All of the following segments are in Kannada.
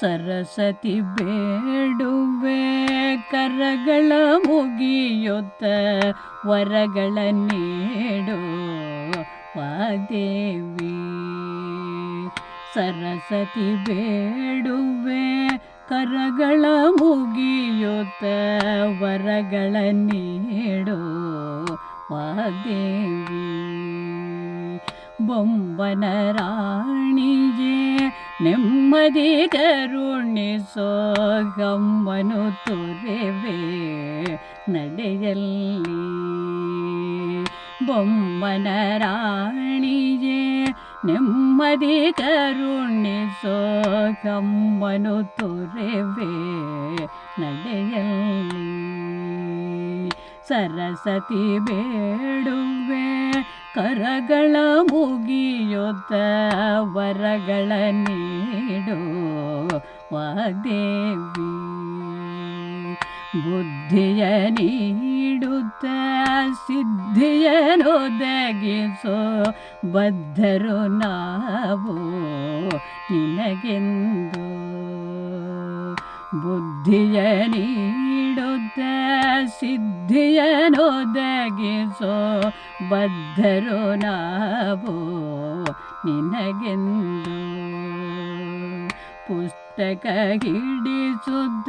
ಸರಸ್ವತಿ ಬೇಡುವೆ, ಕರಗಳ ಮುಗಿಯುತ್ತ ವರಗಳ ನೀಡು ವಾದೇವಿ ಸರಸ್ವತಿ ಬೇಡುವೆ, ಕರಗಳ ಮುಗಿಯುತ್ತ ವರಗಳ ನೀಡು ವಾದೇವಿ ಬೊಂಬನ ರಾಣಿಗೆ ನೆಮ್ಮದಿ ಕರುಣಿಸೋ ಗಮ್ಮನು ತೊರೆವೆ ನಡೆಯಲ್ಲಿ ಬೊಮ್ಮನ ರಾಣಿಗೆ ನೆಮ್ಮದಿ ಕರುಣಿಸೋ ಕಮ್ಮನು ತೊರೆವೆ ನಡೆಯಲ್ಲಿ ಸರಸ್ವತಿ ಬೇಡುವೆ ಕರಗಳ ಮುಗಿಯುತ್ತ ವರಗಳ ನೀಡು ವಾದೇವಿ ಬುದ್ಧಿಯ ನೀಡುತ್ತ ಸಿದ್ಧಿಯನೊದಗಿಸೋ ಬದ್ಧರು ನಾವು ನಿನಗೆಂದು. ಬುದ್ಧಿಯ ನೀಡುತ್ತ ಸಿದ್ಧಿಯನೊದಗಿಸೋ ಬದ್ಧರು ನಾವು. ನಿನಗೆಂದು ಪುಸ್ತಕ ಹಿಡಿಸುತ್ತ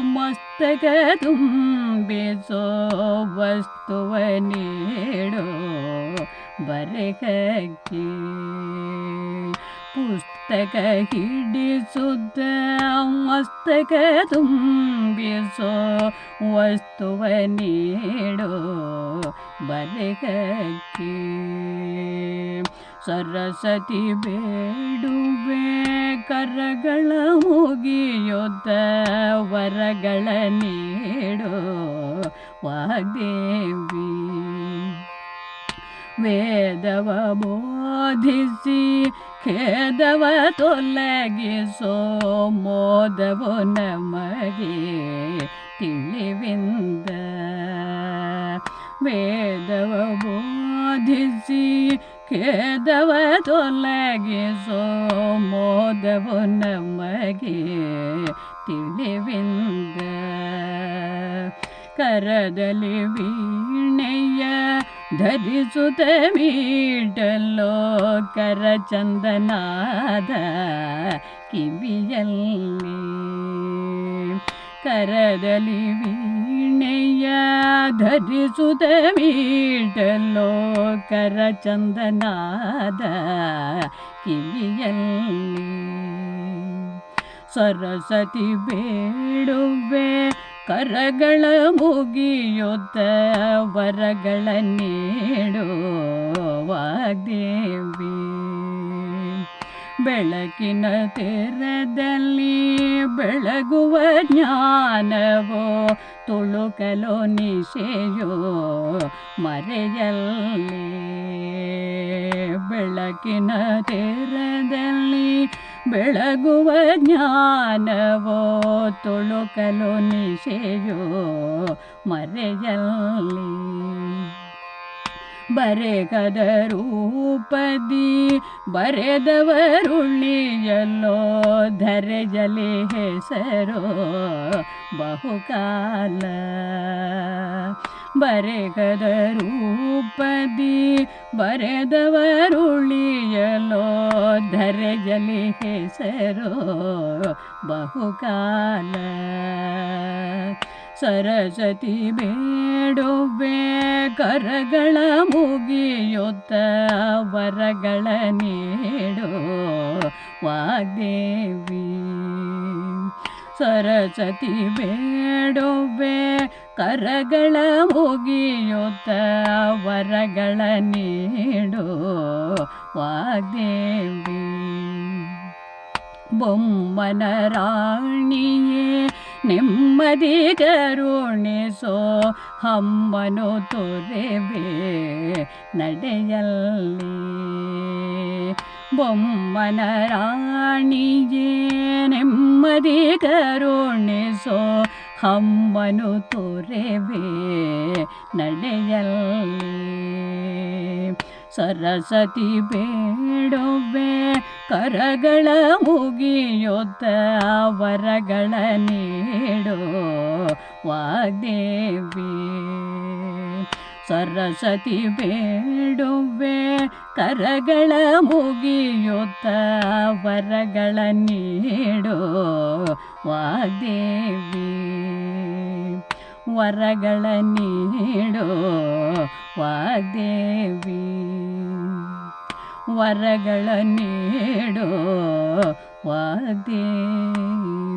ಮಸ್ತಕ ತುಂಬಿಸೋ ವಸ್ತುವ ನೀಡೋ ಬರೆಕಿ ಪುಸ್ತಕ ಹಿಡಿಸುತ್ತ ಮಸ್ತಕ ತುಂಬಿಸೋ ವಸ್ತುವ ನೀಡೋ ಬರೆಗಕ್ಕೆ ಸರಸ್ವತಿ ಬೇಡುವೆ ಕರಗಳ ಮುಗಿಯುತ್ತ ವರಗಳ ನೀಡೋ ವಾಗ್ದೇವಿ ವೇದವ ಬೋಧಿಸಿ ಖೇದವ ತೊಲಗಿಸೋ ಮೋದವು ನಮಗೆ ತಿಳಿವಿಂದ ವೇದವ ಬೋಧಿಸಿ ಖೇದವ ತೊಲಗಿಸೋ ಮೋದವು ನಮಗೆ ತಿಳಿವಿಂದ ಕರದಲ್ಲಿ ವೀಣೆಯ ಧರಿಸುತ್ತ ಮೀಟಲ್ಲೋ ಕರ ಚಂದನಾದ ಕಿವಿಯಲ್ಲಿ. ಕರದಲ್ಲಿ ವೀಣೆಯ ಧರಿಸುತ್ತ ಮೀಟಲ್ಲೋ ಕರ ಚಂದನಾದ ಕಿವಿಯಲ್ಲಿ. ಸರಸ್ವತಿ ಬೇಡುವೆ ಕರಗಳ ಮುಗಿಯುತ್ತ ವರಗಳ ನೀಡು ವಾಗ್ದೇವಿ ಬೆಳಕಿನ ತೆರದಲ್ಲಿ ಬೆಳಗುವ ಜ್ಞಾನವೋ ತುಳುಕಲು ನಿಶೆಯೋ ಮರೆಯಲ್ಲಿ. ಬೆಳಕಿನ ತೆರದಲ್ಲಿ ಬೆಳಗುವ ಜ್ಞಾನವೋ ತುಳುಕಲು ನಿಶೆಯೋ ಮರೆಯಲ್ಲಿ ಬರೆಗದ ರೂಪದಿ ಬರೆದವರುಳ್ಳಿಯಲ್ಲೋ ಧರೆಜಲಿ ಹೆಸರೋ ಬಹುಕಾಲ. ರೂಪದಿ ಬರೆದವರುಳಿಯಲೋ ಧರೆಯಲಿ ಹೆಸರೋ ಬಹುಕಾಲ. ಸರಸ್ವತಿ ಬೇಡುವೆ ಕರಗಳ ಮುಗಿಯುತ್ತ ವರಗಳ ನೀಡು ವಾಗ್ದೇವಿ. ಸರಸ್ವತಿ ಬೇಡೊಬ್ಬೆ ಕರಗಳ ಮುಗಿಯುತ್ತ ವರಗಳ ನೀಡು ವಾಗ್ದೇವಿ. ಬೊಮ್ಮನ ರಾಣಿಯೇ ನೆಮ್ಮದಿ ಕರುಣಿಸೋ ಹಮ್ಮನು ತೊರೆವೆ ನಡೆಯಲ್ಲಿ. ಬೊಮ್ಮನ ರಾಣಿ ನೆಮ್ಮದಿ ಕರುಣಿಸೋ ಹಮ್ಮನು ತೊರೆವೆ ನಡೆಯಲ್ಲಿ. ಸರಸ್ವತಿ ಬೇಡುವೆ ಕರಗಳ ಮುಗಿಯುತ್ತ ವರಗಳ ನೀಡೋ ವಾಗ್ದೇವಿ. ಸರಸ್ವತಿ ಬೇಡುವೆ ಕರಗಳ ಮುಗಿಯುತ್ತ ವರಗಳ ನೀಡೋ. ವಾಗ್ದೇವಿ ವರಗಳ ನೀಡೋ. ವಾಗ್ದೇವಿ ವರಗಳ ನೀಡೋ. ವಾಗ್ದೇವಿ